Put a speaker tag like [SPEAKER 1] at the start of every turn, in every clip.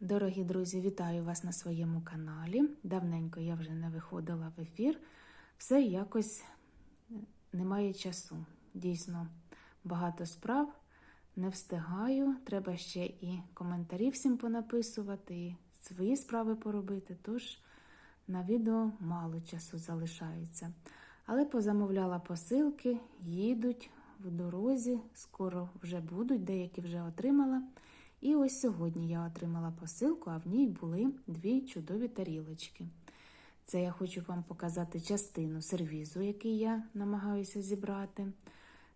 [SPEAKER 1] Дорогі друзі, вітаю вас на своєму каналі. Давненько я вже не виходила в ефір. Все якось немає часу. Дійсно, багато справ, не встигаю. Треба ще і коментарі всім понаписувати, і свої справи поробити. Тож на відео мало часу залишається. Але позамовляла посилки, їдуть в дорозі, скоро вже будуть, деякі вже отримала. І ось сьогодні я отримала посилку, а в ній були дві чудові тарілочки. Це я хочу вам показати частину сервізу, який я намагаюся зібрати.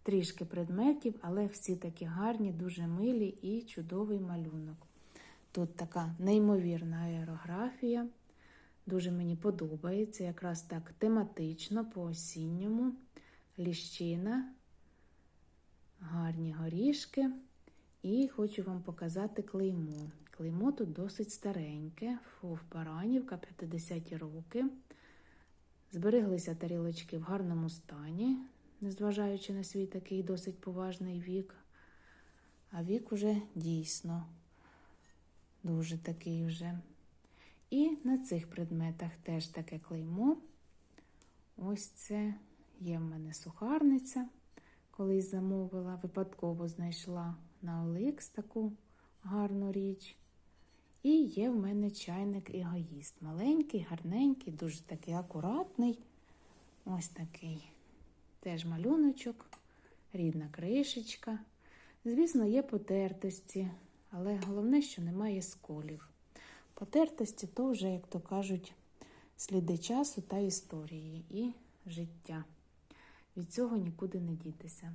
[SPEAKER 1] Трішки предметів, але всі такі гарні, дуже милі і чудовий малюнок. Тут така неймовірна аерографія. Дуже мені подобається, якраз так тематично, по осінньому, ліщина, гарні горішки. І хочу вам показати клеймо. Клеймо тут досить стареньке, фуф, Баранівка, 50 роки. Збереглися тарілочки в гарному стані, незважаючи на свій такий досить поважний вік. А вік уже дійсно дуже такий вже. І на цих предметах теж таке клеймо. Ось це є в мене сухарниця. Колись замовила, випадково знайшла на OLX таку гарну річ. І є в мене чайник егоїст. Маленький, гарненький, дуже такий акуратний. Ось такий теж малюночок, рідна кришечка. Звісно, є потертості, але головне, що немає сколів. Потертості то вже, як то кажуть, сліди часу та історії і життя. Від цього нікуди не дітися.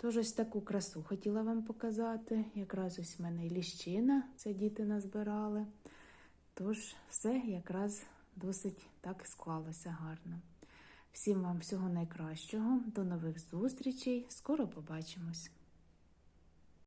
[SPEAKER 1] Тож ось таку красу хотіла вам показати. Якраз ось в мене і ліщина, це діти назбирали. Тож все якраз досить так склалося гарно. Всім вам всього найкращого, до нових зустрічей, скоро побачимось!